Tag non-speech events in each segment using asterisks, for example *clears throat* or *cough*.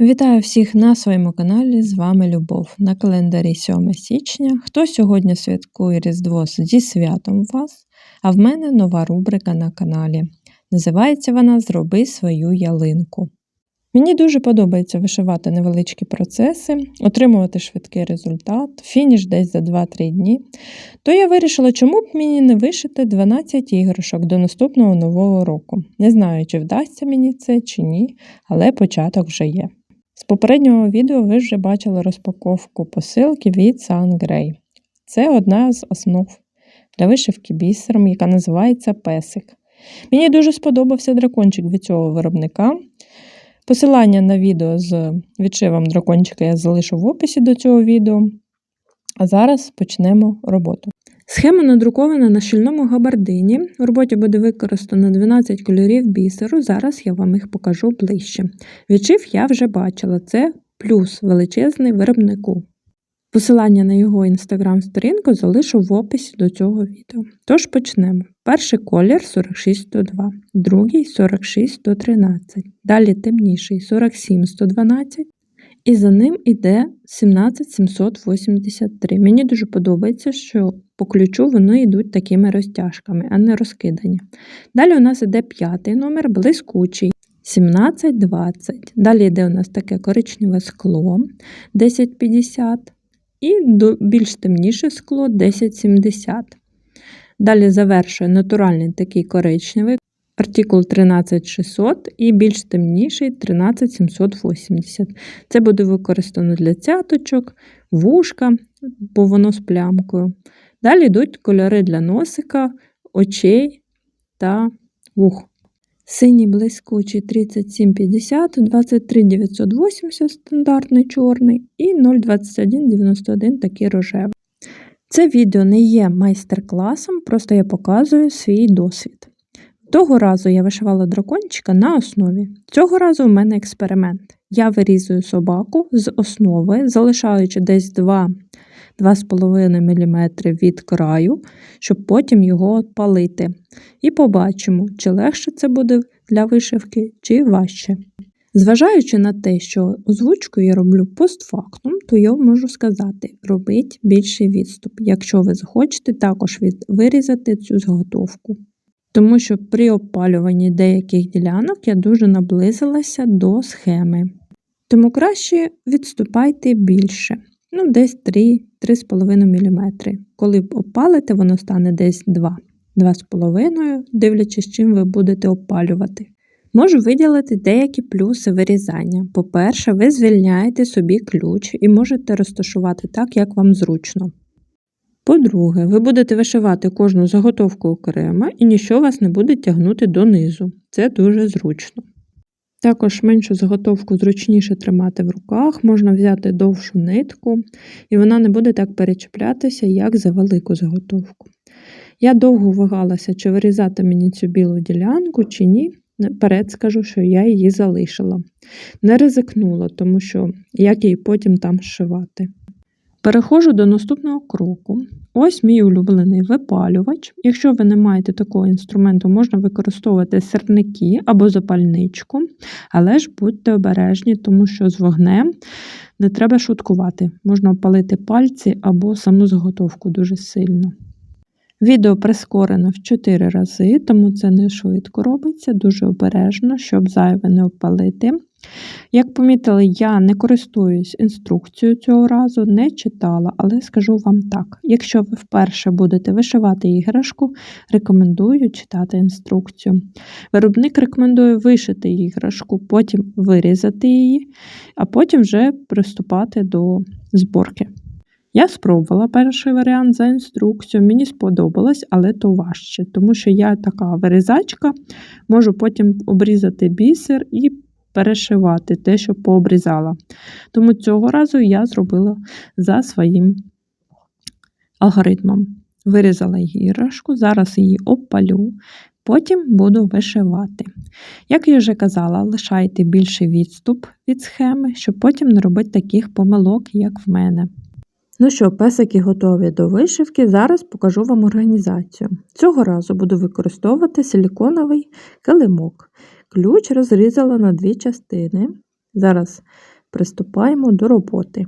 Вітаю всіх на своєму каналі. З вами Любов. На календарі 7 січня. Хто сьогодні святкує Різдво зі святом вас, а в мене нова рубрика на каналі. Називається вона Зроби свою ялинку. Мені дуже подобається вишивати невеличкі процеси, отримувати швидкий результат, фініш десь за 2-3 дні. То я вирішила, чому б мені не вишити 12 іграшок до наступного нового року. Не знаю, чи вдасться мені це чи ні, але початок вже є. З попереднього відео ви вже бачили розпаковку посилки від Sun Це одна з основ для вишивки бісером, яка називається Песик. Мені дуже сподобався дракончик від цього виробника. Посилання на відео з відшивом дракончика я залишу в описі до цього відео. А зараз почнемо роботу. Схема надрукована на щільному габардині. У роботі буде використано 12 кольорів бісеру, зараз я вам їх покажу ближче. Відшив я вже бачила, це плюс величезний виробнику. Посилання на його інстаграм-сторінку залишу в описі до цього відео. Тож почнемо. Перший колір 46102, другий 46113, далі темніший 47112, і за ним іде 17783. Мені дуже подобається, що по ключу вони йдуть такими розтяжками, а не розкидані. Далі у нас йде п'ятий номер, блискучий. 1720. Далі йде у нас таке коричневе скло 1050 і більш темніше скло 1070. Далі завершує натуральний такий коричневий Артикул 13600 і більш темніший 13780. Це буде використано для цяточок, вушка, бо воно з плямкою. Далі йдуть кольори для носика, очей та вух. Синій блискучий 3750, 23980 стандартний чорний і 02191 такий рожевий. Це відео не є майстер-класом, просто я показую свій досвід. Того разу я вишивала дракончика на основі. Цього разу у мене експеримент. Я вирізую собаку з основи, залишаючи десь 2-2,5 мм від краю, щоб потім його палити. І побачимо, чи легше це буде для вишивки, чи важче. Зважаючи на те, що озвучку я роблю постфактум, то я можу сказати, робіть більший відступ, якщо ви захочете також вирізати цю зготовку тому що при опалюванні деяких ділянок я дуже наблизилася до схеми. Тому краще відступайте більше, ну десь 3-3,5 мм. Коли опалите, воно стане десь 2, 2,5, дивлячись, чим ви будете опалювати. Можу виділити деякі плюси вирізання. По-перше, ви звільняєте собі ключ і можете розташувати так, як вам зручно. По-друге, ви будете вишивати кожну заготовку окремо і нічого вас не буде тягнути донизу. Це дуже зручно. Також меншу заготовку зручніше тримати в руках, можна взяти довшу нитку, і вона не буде так перечіплятися, як за велику заготовку. Я довго вагалася, чи вирізати мені цю білу ділянку, чи ні. Наперед скажу, що я її залишила. Не ризикнула, тому що як її потім там зшивати. Переходжу до наступного кроку. Ось мій улюблений випалювач. Якщо ви не маєте такого інструменту, можна використовувати сирники або запальничку, але ж будьте обережні, тому що з вогнем не треба шуткувати. Можна опалити пальці або саму заготовку дуже сильно. Відео прискорено в 4 рази, тому це не швидко робиться, дуже обережно, щоб зайве не опалити. Як помітили, я не користуюсь інструкцією цього разу, не читала, але скажу вам так: якщо ви вперше будете вишивати іграшку, рекомендую читати інструкцію. Виробник рекомендує вишити іграшку, потім вирізати її, а потім вже приступати до зборки. Я спробувала перший варіант за інструкцією, мені сподобалось, але то важче, тому що я така вирізачка, можу потім обрізати бісер і перешивати те, що пообрізала. Тому цього разу я зробила за своїм алгоритмом. Вирізала іграшку, зараз її обпалю, потім буду вишивати. Як я вже казала, лишайте більший відступ від схеми, щоб потім не робити таких помилок, як в мене. Ну що, песики готові до вишивки, зараз покажу вам організацію. Цього разу буду використовувати силіконовий килимок. Ключ розрізала на дві частини, Зараз приступаємо до роботи.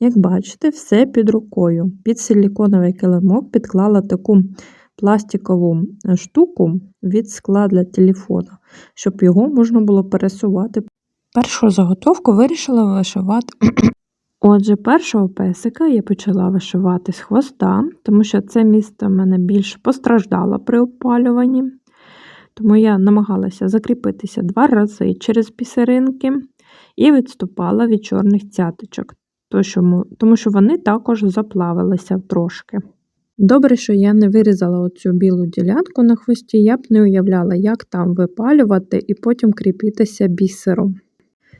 Як бачите, все під рукою. Під силіконовий килимок підклала таку пластикову е, штуку від скла для телефона, щоб його можна було пересувати. Першу заготовку вирішила вишивати. *clears throat* Отже, першого песика я почала вишивати з хвоста, тому що це місце в мене більш постраждало при опалюванні. Тому я намагалася закріпитися два рази через бісеринки і відступала від чорних цяточок, тому що вони також заплавилися трошки. Добре, що я не вирізала оцю білу ділянку на хвості, я б не уявляла, як там випалювати і потім кріпитися бісером.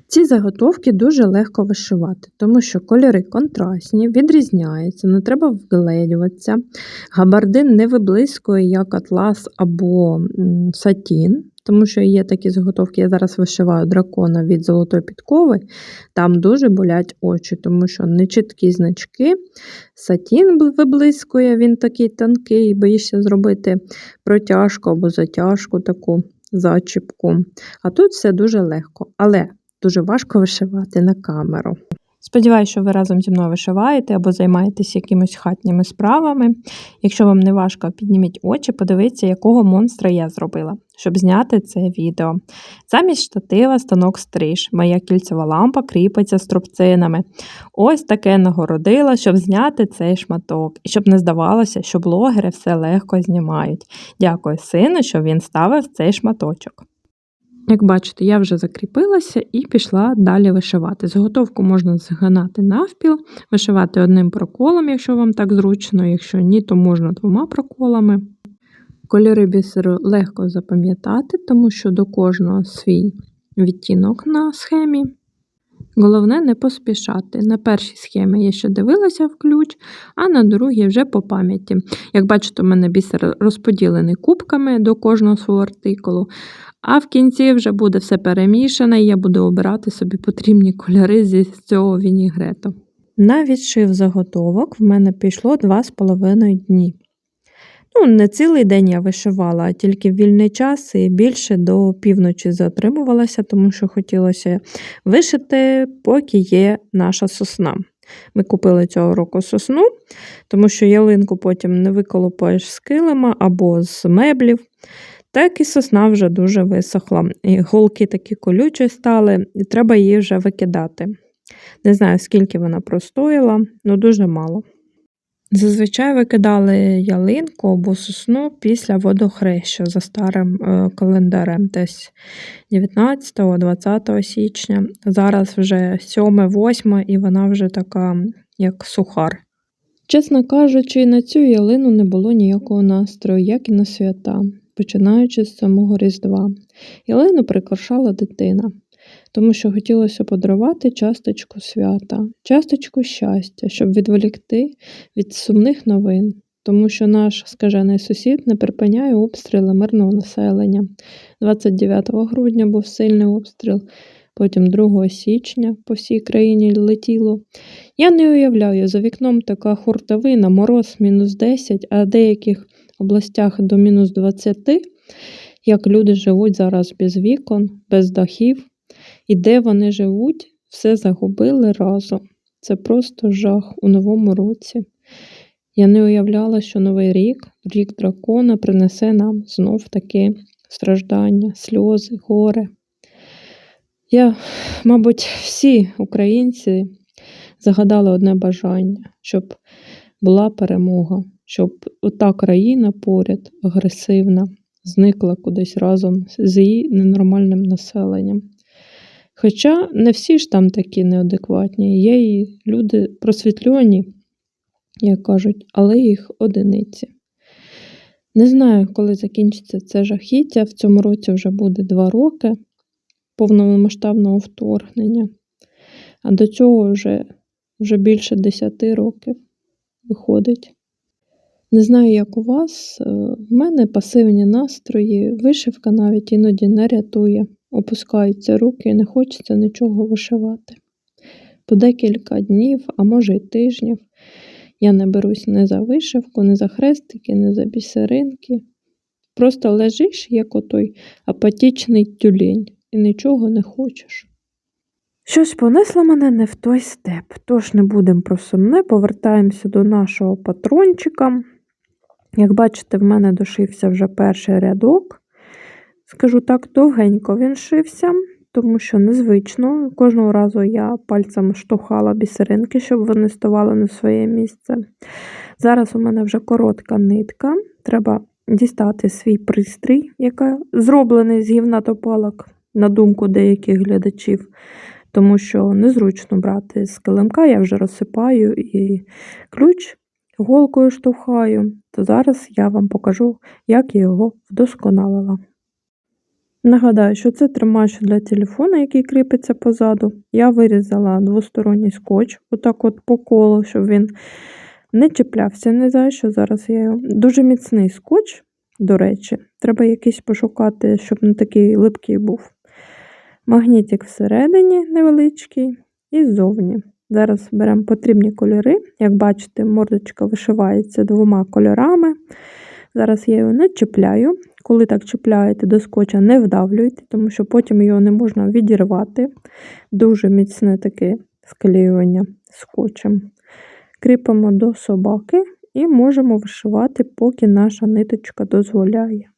Ці заготовки дуже легко вишивати, тому що кольори контрастні, відрізняються, не треба вгледюватися. Габардин не виблискує як атлас або сатін, тому що є такі заготовки, я зараз вишиваю дракона від золотої підкови, там дуже болять очі, тому що нечіткі значки. Сатін виблискує, він такий тонкий, боїшся зробити протяжку або затяжку таку зачіпку. А тут все дуже легко. Але дуже важко вишивати на камеру. Сподіваюся, що ви разом зі мною вишиваєте або займаєтесь якимось хатніми справами. Якщо вам не важко, підніміть очі, подивіться, якого монстра я зробила, щоб зняти це відео. Замість штатива станок стриж. Моя кільцева лампа кріпиться струбцинами. Ось таке нагородила, щоб зняти цей шматок. І щоб не здавалося, що блогери все легко знімають. Дякую сину, що він ставив цей шматочок. Як бачите, я вже закріпилася і пішла далі вишивати. Заготовку можна згинати навпіл, вишивати одним проколом, якщо вам так зручно, якщо ні, то можна двома проколами. Кольори бісеру легко запам'ятати, тому що до кожного свій відтінок на схемі. Головне не поспішати. На першій схемі я ще дивилася в ключ, а на другій вже по пам'яті. Як бачите, у мене бісер розподілений кубками до кожного свого артикулу, а в кінці вже буде все перемішане, і я буду обирати собі потрібні кольори зі цього вінігрету. На відшив заготовок в мене пішло 2,5 дні. Ну, не цілий день я вишивала, а тільки вільний час і більше до півночі затримувалася, тому що хотілося вишити, поки є наша сосна. Ми купили цього року сосну, тому що ялинку потім не виколупаєш з килима або з меблів. Так і сосна вже дуже висохла. І Голки такі колючі стали, і треба її вже викидати. Не знаю, скільки вона простоїла, але дуже мало. Зазвичай викидали ялинку або сосну після водохреща за старим е, календарем, десь 19-20 січня. Зараз вже 7-8 і вона вже така, як сухар. Чесно кажучи, на цю ялину не було ніякого настрою, як і на свята, починаючи з самого Різдва. Ялину прикрашала дитина тому що хотілося подарувати часточку свята, часточку щастя, щоб відволікти від сумних новин, тому що наш скажений сусід не припиняє обстріли мирного населення. 29 грудня був сильний обстріл. Потім 2 січня по всій країні летіло. Я не уявляю, за вікном така хуртовина, мороз мінус 10, а деяких областях до мінус 20, як люди живуть зараз без вікон, без дахів, і де вони живуть, все загубили разом. Це просто жах у новому році. Я не уявляла, що новий рік, рік дракона, принесе нам знов таке страждання, сльози, горе. Я, мабуть, всі українці загадали одне бажання, щоб була перемога, щоб ота країна поряд агресивна, зникла кудись разом з її ненормальним населенням. Хоча не всі ж там такі неадекватні, є і люди просвітльоні, як кажуть, але їх одиниці. Не знаю, коли закінчиться це жахіття. В цьому році вже буде два роки повномасштабного вторгнення, а до цього вже, вже більше 10 років виходить. Не знаю, як у вас, е, в мене пасивні настрої, вишивка навіть іноді не рятує опускаються руки не хочеться нічого вишивати. По декілька днів, а може й тижнів, я не берусь не за вишивку, не за хрестики, не за бісеринки. Просто лежиш, як отой апатічний тюлень, і нічого не хочеш. Що ж понесла мене не в той степ, тож не будемо про сумне, повертаємося до нашого патрончика. Як бачите, в мене дошився вже перший рядок. Скажу так, довгенько він шився, тому що незвично. Кожного разу я пальцем штовхала бісеринки, щоб вони ставали на своє місце. Зараз у мене вже коротка нитка. Треба дістати свій пристрій, який зроблений з гівнатопалок, на думку деяких глядачів, тому що незручно брати з килимка, я вже розсипаю і ключ голкою штовхаю, то зараз я вам покажу, як я його вдосконалила. Нагадаю, що це тримач для телефона, який кріпиться позаду. Я вирізала двосторонній скотч, отак от по колу, щоб він не чіплявся, не знаю, що зараз я його. Дуже міцний скотч, до речі, треба якийсь пошукати, щоб не такий липкий був. Магнітик всередині невеличкий і ззовні. Зараз беремо потрібні кольори. Як бачите, мордочка вишивається двома кольорами. Зараз я його не чіпляю. Коли так чіпляєте до скотча, не вдавлюйте, тому що потім його не можна відірвати. Дуже міцне таке склеювання скотчем. Кріпимо до собаки і можемо вишивати, поки наша ниточка дозволяє.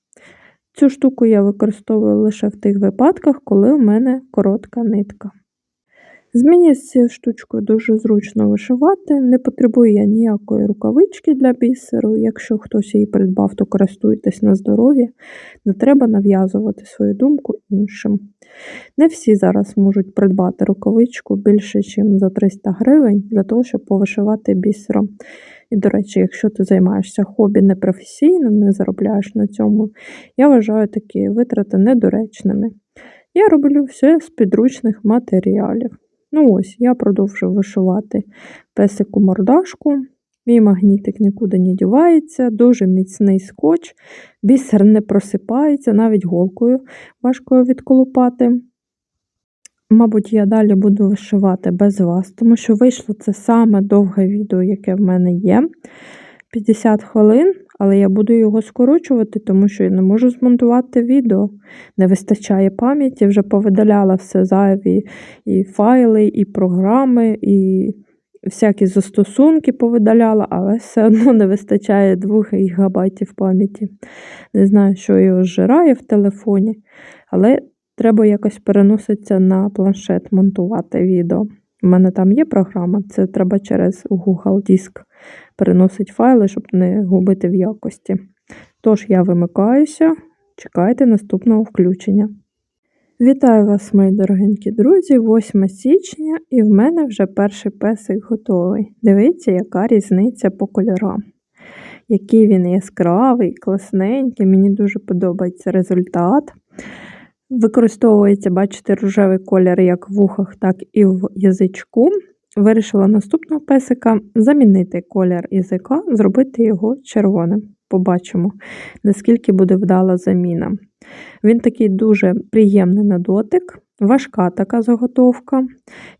Цю штуку я використовую лише в тих випадках, коли у мене коротка нитка. З з цією штучкою дуже зручно вишивати, не потребує я ніякої рукавички для бісеру. Якщо хтось її придбав, то користуйтесь на здоров'я, не треба нав'язувати свою думку іншим. Не всі зараз можуть придбати рукавичку більше, ніж за 300 гривень для того, щоб повишивати бісером. І, до речі, якщо ти займаєшся хобі непрофесійно, не заробляєш на цьому, я вважаю такі витрати недоречними. Я роблю все з підручних матеріалів. Ну ось, я продовжую вишивати песику мордашку. Мій магнітик нікуди не дівається, дуже міцний скотч, бісер не просипається, навіть голкою важко відколупати. Мабуть, я далі буду вишивати без вас, тому що вийшло це саме довге відео, яке в мене є. 50 хвилин, але я буду його скорочувати, тому що я не можу змонтувати відео. Не вистачає пам'яті, вже повидаляла все зайві і файли, і програми, і всякі застосунки повидаляла, але все одно не вистачає 2 гігабайтів пам'яті. Не знаю, що його зжирає в телефоні, але треба якось переноситися на планшет, монтувати відео. У мене там є програма, це треба через Google Диск переносить файли, щоб не губити в якості. Тож я вимикаюся, чекайте наступного включення. Вітаю вас, мої дорогенькі друзі, 8 січня, і в мене вже перший песик готовий. Дивіться, яка різниця по кольорам. Який він яскравий, класненький, мені дуже подобається результат. Використовується, бачите, рожевий колір як в ухах, так і в язичку. Вирішила наступного песика замінити колір язика, зробити його червоним. Побачимо, наскільки буде вдала заміна. Він такий дуже приємний на дотик, важка така заготовка.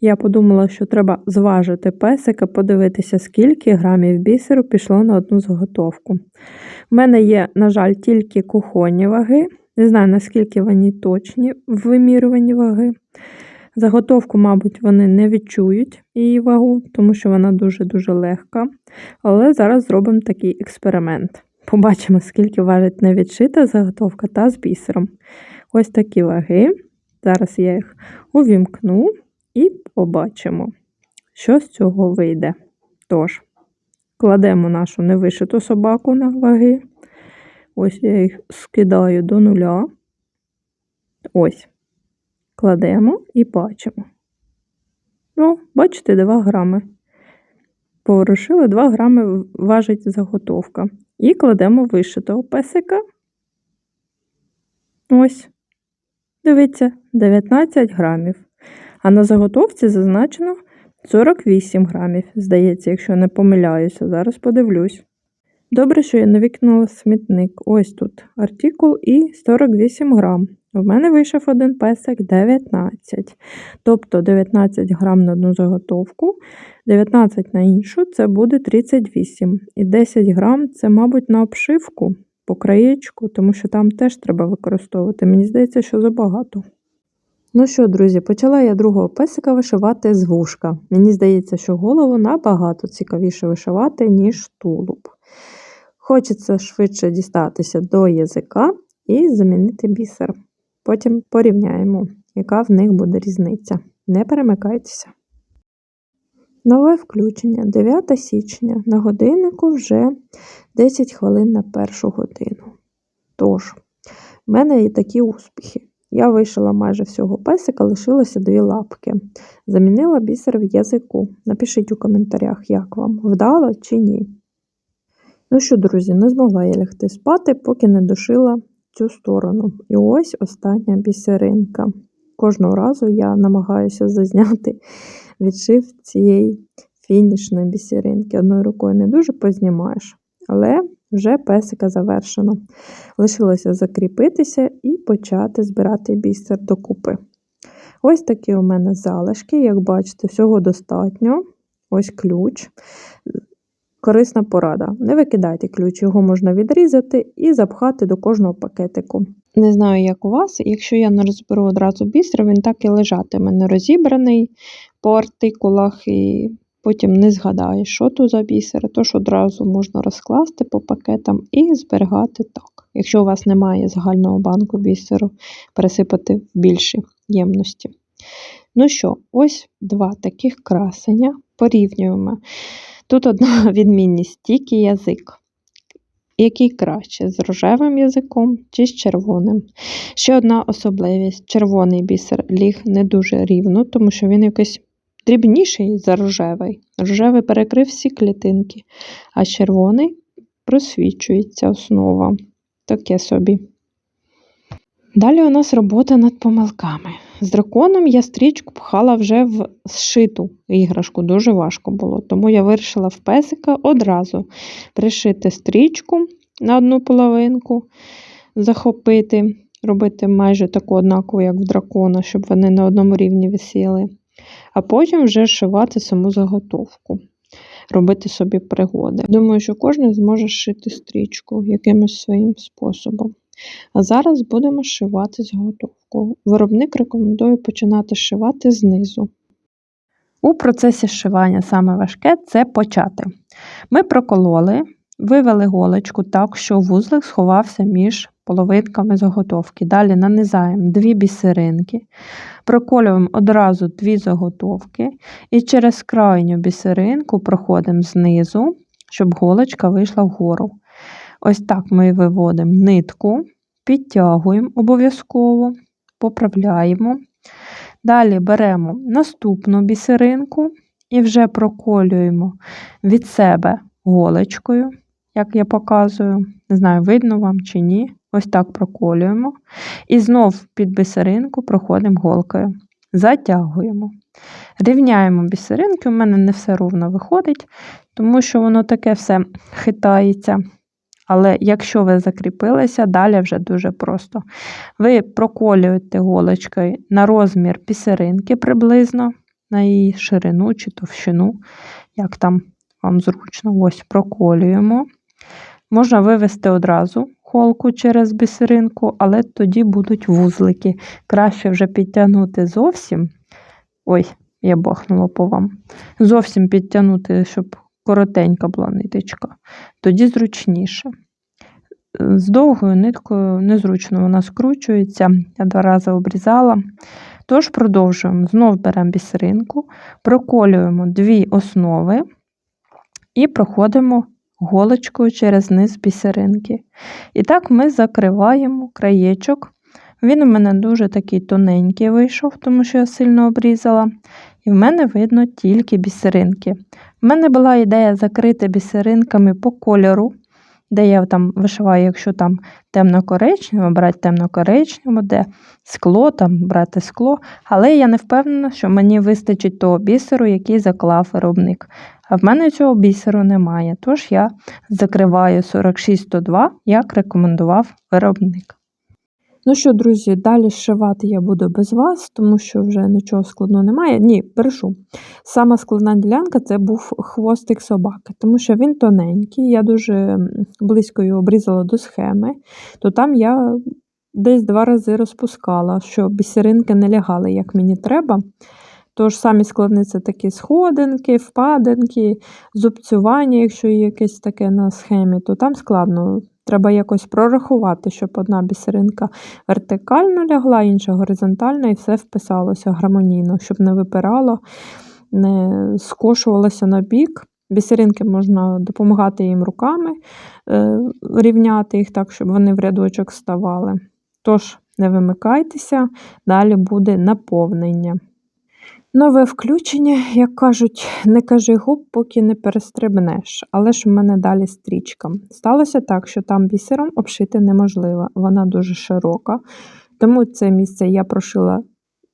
Я подумала, що треба зважити песика, подивитися, скільки грамів бісеру пішло на одну заготовку. У мене є, на жаль, тільки кухонні ваги. Не знаю, наскільки вони точні в вимірюванні ваги. Заготовку, мабуть, вони не відчують її вагу, тому що вона дуже-дуже легка. Але зараз зробимо такий експеримент. Побачимо, скільки важить невідшита заготовка та з бісером. Ось такі ваги. Зараз я їх увімкну і побачимо, що з цього вийде. Тож, кладемо нашу невишиту собаку на ваги. Ось я їх скидаю до нуля. Ось. Кладемо і бачимо. Ну, бачите, 2 грами. Поворушили 2 грами важить заготовка. І кладемо вишитого песика. Ось. Дивіться, 19 грамів. А на заготовці зазначено 48 грамів. Здається, якщо не помиляюся, зараз подивлюсь. Добре, що я не викинула смітник. Ось тут артикул і 48 грам. В мене вийшов один песик 19. Тобто 19 грам на одну заготовку, 19 на іншу це буде 38. І 10 грам це, мабуть, на обшивку по краєчку, тому що там теж треба використовувати. Мені здається, що забагато. Ну що, друзі, почала я другого песика вишивати з вушка. Мені здається, що голову набагато цікавіше вишивати, ніж тулуб. Хочеться швидше дістатися до язика і замінити бісер. Потім порівняємо, яка в них буде різниця. Не перемикайтеся. Нове включення 9 січня. На годиннику вже 10 хвилин на першу годину. Тож, в мене і такі успіхи. Я вишила майже всього песика, лишилося дві лапки. Замінила бісер в язику. Напишіть у коментарях, як вам, вдало чи ні. Ну що, друзі, не змогла я лягти спати, поки не дошила цю сторону. І ось остання бісеринка. Кожного разу я намагаюся зазняти відшив цієї фінішної бісеринки. Одною рукою не дуже познімаєш, але вже песика завершено. Лишилося закріпитися і почати збирати бісер докупи. Ось такі у мене залишки, як бачите, всього достатньо. Ось ключ. Корисна порада. Не викидайте ключ, його можна відрізати і запхати до кожного пакетику. Не знаю, як у вас, якщо я не розберу одразу бісер, він так і лежатиме не розібраний по артикулах, і потім не згадаєш, що тут за бісер, тож одразу можна розкласти по пакетам і зберігати так. Якщо у вас немає загального банку бісеру, пересипати в більші ємності. Ну що, ось два таких красення. Порівнюємо. Тут одна *laughs* відмінність тільки язик. Який краще з рожевим язиком чи з червоним. Ще одна особливість: червоний бісер ліг не дуже рівно, тому що він якийсь дрібніший за рожевий. Рожевий перекрив всі клітинки, а червоний просвічується основа. Таке собі. Далі у нас робота над помилками. З драконом я стрічку пхала вже в зшиту іграшку, дуже важко було. Тому я вирішила в песика одразу пришити стрічку на одну половинку, захопити, робити майже таку однакову, як в дракона, щоб вони на одному рівні висіли. А потім вже шивати саму заготовку, робити собі пригоди. Думаю, що кожен зможе шити стрічку якимось своїм способом. А зараз будемо шивати заготовку. Виробник рекомендує починати шивати знизу. У процесі шивання саме важке це почати. Ми прокололи, вивели голочку так, що вузлик сховався між половинками заготовки. Далі нанизаємо дві бісеринки, проколюємо одразу дві заготовки і через крайню бісеринку проходимо знизу, щоб голочка вийшла вгору. Ось так ми виводимо нитку, підтягуємо обов'язково, поправляємо. Далі беремо наступну бісеринку і вже проколюємо від себе голочкою, як я показую. Не знаю, видно вам чи ні. Ось так проколюємо. І знов під бісеринку проходимо голкою. Затягуємо. Рівняємо бісеринки, у мене не все ровно виходить, тому що воно таке все хитається. Але якщо ви закріпилися, далі вже дуже просто. Ви проколюєте голочкою на розмір пісеринки приблизно, на її ширину чи товщину, як там вам зручно, ось проколюємо. Можна вивести одразу холку через бісеринку, але тоді будуть вузлики. Краще вже підтягнути зовсім. Ой, я бахнула по вам. Зовсім підтягнути, щоб коротенька була ниточка, тоді зручніше. З довгою ниткою незручно вона скручується, я два рази обрізала. Тож продовжуємо. Знов беремо бісеринку, проколюємо дві основи і проходимо голочкою через низ бісеринки. І так ми закриваємо краєчок. Він у мене дуже такий тоненький вийшов, тому що я сильно обрізала. І в мене видно тільки бісеринки. У мене була ідея закрити бісеринками по кольору, де я там вишиваю, якщо там темно-коричнево, брати темно-коричнево, де скло, там брати скло. Але я не впевнена, що мені вистачить того бісеру, який заклав виробник. А в мене цього бісеру немає. Тож я закриваю 46-102, як рекомендував виробник. Ну що, друзі, далі зшивати я буду без вас, тому що вже нічого складного немає. Ні, перешу. Сама складна ділянка це був хвостик собаки, тому що він тоненький, я дуже близько його обрізала до схеми, то там я десь два рази розпускала, щоб бісеринки не лягали, як мені треба. Тож самі складні це такі сходинки, впадинки, зубцювання, якщо є якесь таке на схемі, то там складно. Треба якось прорахувати, щоб одна бісеринка вертикально лягла, інша горизонтально, і все вписалося гармонійно, щоб не випирало, не скошувалося на бік. Бісеринки можна допомагати їм руками, е, рівняти їх так, щоб вони в рядочок ставали. Тож, не вимикайтеся, далі буде наповнення. Нове включення, як кажуть, не кажи губ, поки не перестрибнеш, але ж в мене далі стрічка. Сталося так, що там бісером обшити неможливо, вона дуже широка, тому це місце я прошила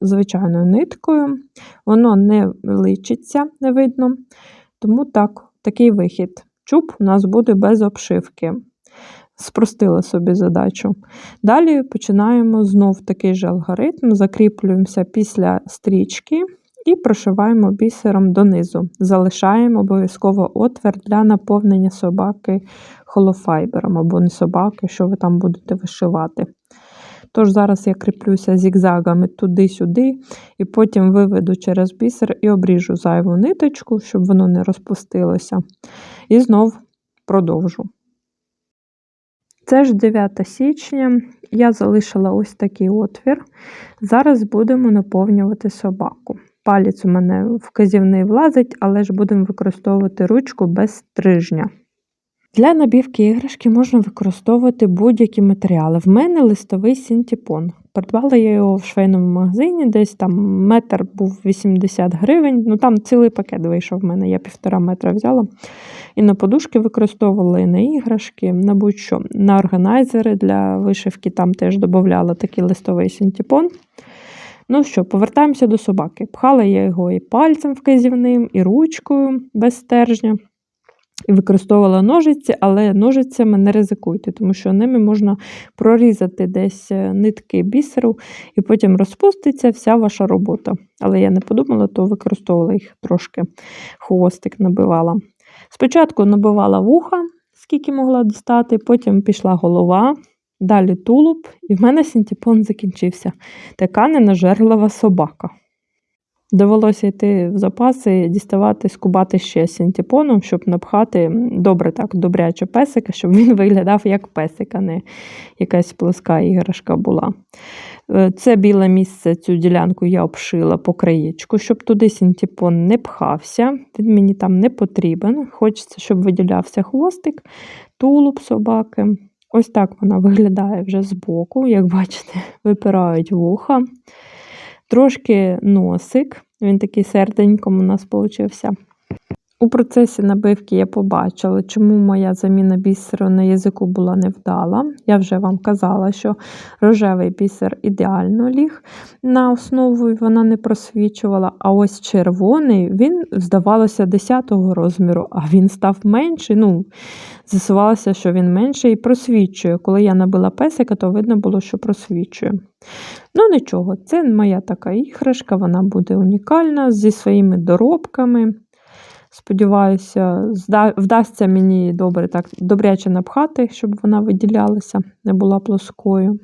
звичайною ниткою, воно не личиться, не видно. Тому так, такий вихід. Чуб у нас буде без обшивки. Спростила собі задачу. Далі починаємо знов такий же алгоритм, закріплюємося після стрічки і прошиваємо бісером донизу. Залишаємо обов'язково отвір для наповнення собаки холофайбером або не собаки, що ви там будете вишивати. Тож зараз я кріплюся зігзагами туди-сюди, і потім виведу через бісер і обріжу зайву ниточку, щоб воно не розпустилося. І знов продовжу. Це ж 9 січня, я залишила ось такий отвір. Зараз будемо наповнювати собаку. Палець у мене вказівний влазить, але ж будемо використовувати ручку без стрижня. Для набівки іграшки можна використовувати будь-які матеріали. В мене листовий синтепон. Придбала я його в швейному магазині, десь там метр був 80 гривень. Ну там цілий пакет вийшов в мене, я півтора метра взяла. І на подушки використовувала, і на іграшки, на будь-що. На органайзери для вишивки там теж додавала такий листовий синтепон. Ну що, повертаємося до собаки. Пхала я його і пальцем вказівним, і ручкою без стержня. І використовувала ножиці, але ножицями не ризикуйте, тому що ними можна прорізати десь е, нитки бісеру, і потім розпуститься вся ваша робота. Але я не подумала, то використовувала їх трошки, хвостик набивала. Спочатку набивала вуха, скільки могла дістати, потім пішла голова, далі тулуб, і в мене синтепон закінчився. Така ненажерлива собака. Довелося йти в запаси, діставати, скубати ще синтепоном, щоб напхати добре так, добряче песика, щоб він *laughs* виглядав як песик, а не якась плоска іграшка була. Е, це біле місце, цю ділянку я обшила по краєчку, щоб туди синтепон не пхався. Він мені там не потрібен. Хочеться, щоб виділявся хвостик, тулуб собаки. Ось так вона виглядає вже збоку, як бачите, *laughs* випирають вуха. Трошки носик, він такий серденьком у нас получився. У процесі набивки я побачила, чому моя заміна бісеру на язику була невдала. Я вже вам казала, що рожевий бісер ідеально ліг на основу, і вона не просвічувала. А ось червоний, він, здавалося, 10-го розміру, а він став менший. Ну, З'ясувалося, що він менший і просвічує. Коли я набила песика, то видно було, що просвічує. Ну, нічого, це моя така іграшка, вона буде унікальна зі своїми доробками. Сподіваюся, вдасться мені добре так добряче напхати, щоб вона виділялася, не була плоскою.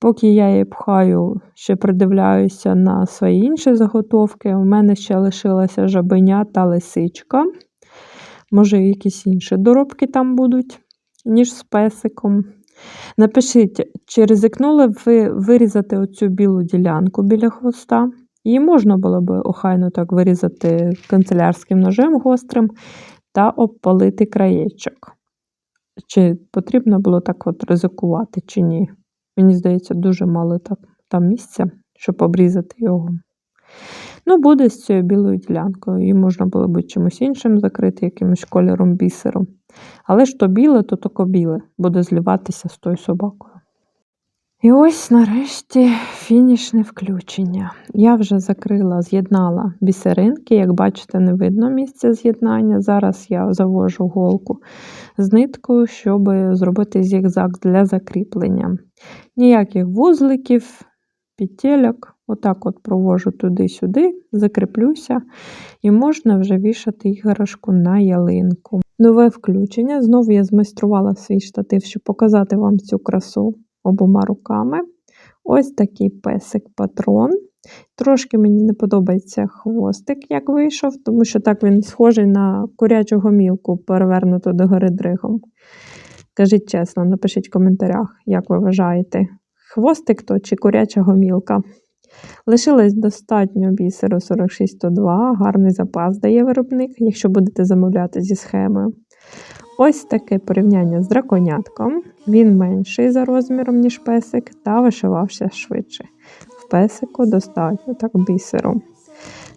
Поки я її пхаю, ще придивляюся на свої інші заготовки. У мене ще лишилася жабеня та лисичка. Може, якісь інші доробки там будуть, ніж з песиком. Напишіть, чи ризикнули ви вирізати оцю білу ділянку біля хвоста? Її можна було б охайно так вирізати канцелярським ножем гострим та обпалити краєчок. Чи потрібно було так от ризикувати, чи ні? Мені здається, дуже мало так, там місця, щоб обрізати його. Ну, буде з цією білою ділянкою. Її можна було б чимось іншим закрити, якимось кольором бісеру. Але ж то біле, то тако біле, буде зліватися з тою собакою. І ось нарешті фінішне включення. Я вже закрила, з'єднала бісеринки, як бачите, не видно місця з'єднання. Зараз я завожу голку з ниткою, щоб зробити зігзаг для закріплення. Ніяких вузликів, підтєльок. Отак от провожу туди-сюди, закріплюся, і можна вже вішати іграшку на ялинку. Нове включення. Знову я змайструвала свій штатив, щоб показати вам цю красу. Обома руками. Ось такий песик-патрон. Трошки мені не подобається хвостик, як вийшов, тому що так він схожий на курячу гомілку, перевернуту догори дригом. Кажіть чесно, напишіть в коментарях, як ви вважаєте, хвостик то чи куряча гомілка. Лишилось достатньо бісеру 4602, гарний запас дає виробник, якщо будете замовляти зі схемою. Ось таке порівняння з драконятком. Він менший за розміром, ніж песик, та вишивався швидше. В песику достатньо так бісеру.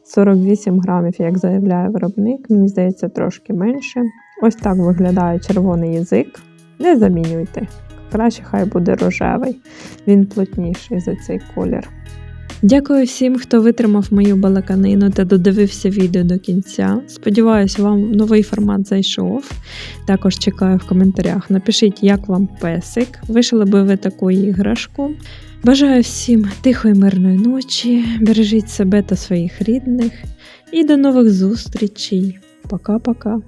48 грамів, як заявляє виробник, мені здається, трошки менше. Ось так виглядає червоний язик. Не замінюйте. Краще хай буде рожевий, він плотніший за цей колір. Дякую всім, хто витримав мою балаканину та додивився відео до кінця. Сподіваюсь, вам новий формат зайшов. Також чекаю в коментарях. Напишіть, як вам песик. Вишили би ви таку іграшку. Бажаю всім тихої мирної ночі. Бережіть себе та своїх рідних. І до нових зустрічей. Пока-пока.